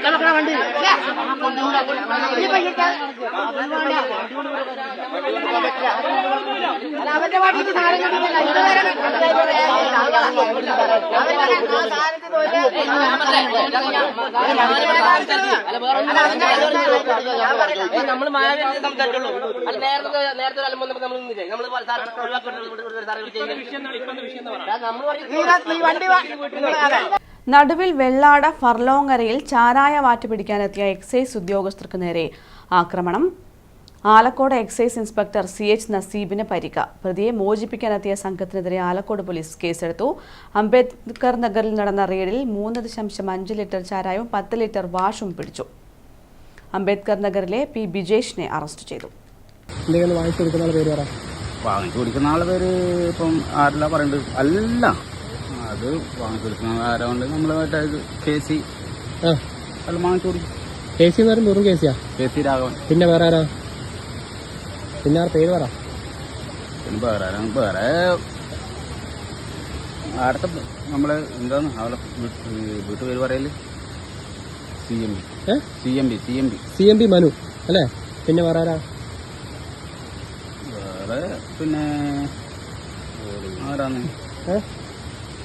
വെക്കണ വണ്ടി. അല്ല അവന്റെ വണ്ടിക്ക് സാധനം കിട്ടുന്നില്ല നമ്മൾ മായാവി സംസാരിച്ചുള്ളൂ അല്ല നേരത്തെ നേരത്തെ ഒരു അലമ്പ് നമ്മൾ നിന്നില്ലേ നമ്മൾ ഒഴിവാക്കി നമ്മൾ പറഞ്ഞു ഈ വണ്ടി നടുവിൽ വെള്ളാട ഫർലോങ്ങരയിൽ ചാരായ വാറ്റ് പിടിക്കാനെത്തിയ എക്സൈസ് ഉദ്യോഗസ്ഥർക്ക് നേരെ ആക്രമണം. Alakode excise inspector C H നസീബിന് പരിക പ്രതിയെ മോചിപ്പിക്കാനെത്തിയ സംഘത്തിനെതിരെ ആലക്കോട് പോലീസ് കേസെടുത്തു. അംബേദ്കർ നഗറിൽ നടന്ന റെയ്ഡിൽ മൂന്ന് ദശാംശം അഞ്ച് ലിറ്റർ ചാരായവും പത്ത് ലിറ്റർ വാഷും പിടിച്ചു. അംബേദ്കർ നഗറിലെ പി ബിജേഷിനെ അറസ്റ്റ് ചെയ്തു. വാങ്ങിച്ചു കൊടുക്കുന്ന ആളെ പേര് പറ. വാങ്ങിച്ചു കൊടുക്കുന്ന ആളെ പേര് ഇപ്പം ആരല്ല പറയുന്നുണ്ട് അല്ല. അത് വാങ്ങിച്ചു കൊടുക്കുന്ന ആരാണ്ട് നമ്മൾ മറ്റേ കെ സി. ആ. അത് വാങ്ങിച്ചു കൊടുക്കും കെ സി എന്ന് പറയുമ്പോൾ വെറും കെ സിയാ? K C Raghavan. പിന്നെ വേറെ ആരാ? പിന്നെ ആ പേര് പറ. പിന്നെ വേറെ ആരാ? വേറെ ആടത്തെ നമ്മൾ എന്താണ് അവളെ വീട്ട് വീട്ടുപേര് പറയൽ? C M B. C M B C M B. C M P Manu അല്ലേ? പിന്നെ വേറെ ആരാ? വേറെ പിന്നെ ആരാന്ന് ഏ?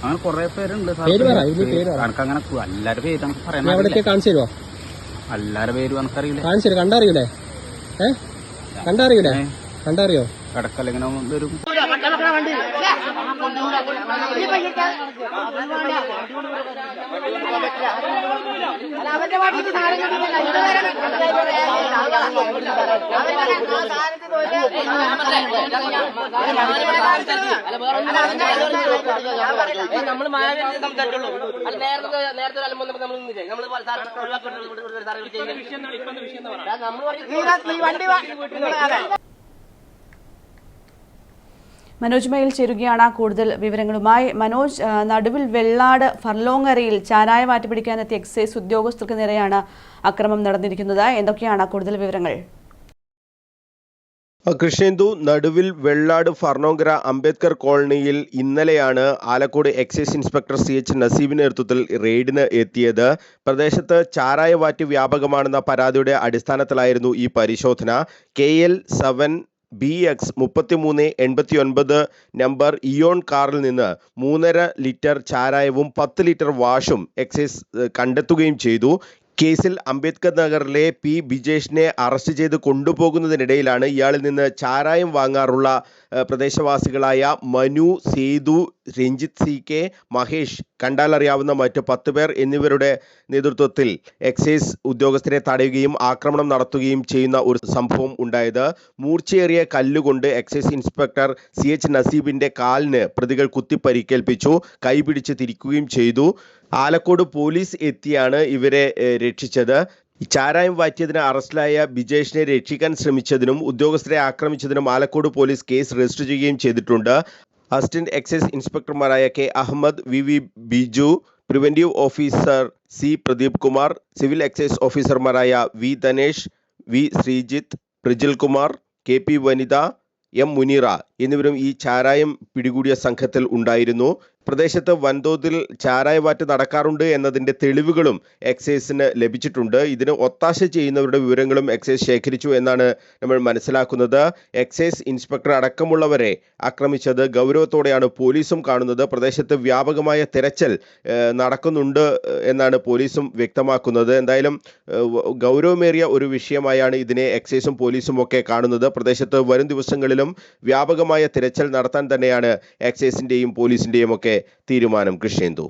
അങ്ങനെ കുറെ പേരുണ്ട് പേര് പറ, ഇതിൽ പേര് പറ. എനിക്ക് അങ്ങനെ എല്ലാരുടെ പേര് നീ പറയാൻ അവിടേക്ക് കാണിച്ചു തരുമോ എല്ലാരുടെ പേരും എനിക്കറിയില്ല. കാണിച്ചു തരും കണ്ടറിയൂലേ? ഏ? കണ്ടറിയൂലേ? കണ്ടറിയോ? കിടക്കല്ല ഇങ്ങനെ വരും പാട്ടിക്ക് സാധനം കിട്ടുന്നില്ല ഇതുവരെ നമ്മൾ മായാവി സംസാരിച്ചുള്ളൂ അല്ല നേരത്തെ നേരത്തെ ഒരു അലമ്പ് നമ്മൾ നിന്നില്ലേ നമ്മൾ ഒഴിവാക്കി നമ്മൾ പറഞ്ഞു വണ്ടി മനോജ് മയിൽ ചേരുകയാണ് കൂടുതൽ വിവരങ്ങളുമായി. മനോജ് നടുവിൽ വെള്ളാട് ഫർലോങ്ങരയിൽ ചാരായ വാറ്റ് പിടിക്കാനെത്തിയ എക്സൈസ് ഉദ്യോഗസ്ഥർക്ക് നേരെയാണ് അക്രമം നടന്നിരിക്കുന്നത്. എന്തൊക്കെയാണ് കൂടുതൽ വിവരങ്ങൾ? കൃഷ്ണേന്ദു നടുവിൽ വെള്ളാട് ഫർണോങ്കര അംബേദ്കർ കോളനിയിൽ ഇന്നലെയാണ് Alakode excise inspector C H നസീബിന്റെ നേതൃത്വത്തിൽ റെയ്ഡിന് എത്തിയത്. പ്രദേശത്ത് ചാരായ വാറ്റ് വ്യാപകമാണെന്ന പരാതിയുടെ അടിസ്ഥാനത്തിലായിരുന്നു ഈ പരിശോധന. K L seven B X മുപ്പത്തിമൂന്ന് എൺപത്തി ഒൻപത് നമ്പർ ഇയോൺ കാറിൽ നിന്ന് മൂന്നര ലിറ്റർ ചാരായവും പത്ത് ലിറ്റർ വാഷും എക്സൈസ് കണ്ടെത്തുകയും ചെയ്തു. കേസിൽ അംബേദ്കർ നഗറിലെ പി ബിജേഷിനെ അറസ്റ്റ് ചെയ്ത് കൊണ്ടുപോകുന്നതിനിടയിലാണ് ഇയാളിൽ നിന്ന് ചാരായം വാങ്ങാറുള്ള പ്രദേശവാസികളായ മനു സേതു രഞ്ജിത് സി കെ മഹേഷ് കണ്ടാലറിയാവുന്ന മറ്റ് പത്ത് പേർ എന്നിവരുടെ നേതൃത്വത്തിൽ എക്സൈസ് ഉദ്യോഗസ്ഥരെ തടയുകയും ആക്രമണം നടത്തുകയും ചെയ്യുന്ന ഒരു സംഭവം ഉണ്ടായത്. മൂർച്ചയേറിയ കല്ലുകൊണ്ട് എക്സൈസ് ഇൻസ്പെക്ടർ സി എച്ച് നസീബിന്റെ കാലിന് പ്രതികൾ കുത്തിപ്പരിക്കേൽപ്പിച്ചു കൈപിടിച്ച് തിരിക്കുകയും ചെയ്തു. ആലക്കോട് പോലീസ് എത്തിയാണ് ഇവരെ രക്ഷിച്ചത്. ചാരായം വാറ്റിയതിന് അറസ്റ്റിലായ ബിജേഷിനെ രക്ഷിക്കാൻ ശ്രമിച്ചതിനും ഉദ്യോഗസ്ഥരെ ആക്രമിച്ചതിനും ആലക്കോട് പോലീസ് കേസ് രജിസ്റ്റർ ചെയ്യുകയും ചെയ്തിട്ടുണ്ട്. Assistant excise ഇൻസ്പെക്ടർമാരായ K Ahammed V V Biju preventive officer C Pradeep Kumar civil excise ഓഫീസർമാരായ V Dhanesh V Sreejith Prajil Kumar K P വനിത എം മുനീറ എന്നിവരും ഈ ചാരായം പിടികൂടിയ സംഘത്തിൽ ഉണ്ടായിരുന്നു. പ്രദേശത്ത് വൻതോതിൽ ചാരായവാറ്റ് നടക്കാറുണ്ട് എന്നതിന്റെ തെളിവുകളും എക്സൈസിന് ലഭിച്ചിട്ടുണ്ട്. ഇതിന് ഒത്താശ ചെയ്യുന്നവരുടെ വിവരങ്ങളും എക്സൈസ് ശേഖരിച്ചു എന്നാണ് നമ്മൾ മനസ്സിലാക്കുന്നത്. എക്സൈസ് ഇൻസ്പെക്ടർ അടക്കമുള്ളവരെ ആക്രമിച്ചത് ഗൗരവത്തോടെയാണ് പോലീസും കാണുന്നത്. പ്രദേശത്ത് വ്യാപകമായ തിരച്ചിൽ നടക്കുന്നുണ്ട് എന്നാണ് പോലീസും വ്യക്തമാക്കുന്നത്. എന്തായാലും ഗൗരവമേറിയ ഒരു വിഷയമായാണ് ഇതിനെ എക്സൈസും പോലീസും ഒക്കെ കാണുന്നത്. പ്രദേശത്ത് വരും ദിവസങ്ങളിലും വ്യാപകമായ തിരച്ചിൽ നടത്താൻ തന്നെയാണ് എക്സൈസിന്റെയും പോലീസിന്റെയും ഒക്കെ തീരുമാനം കൃഷ്ണേന്ദു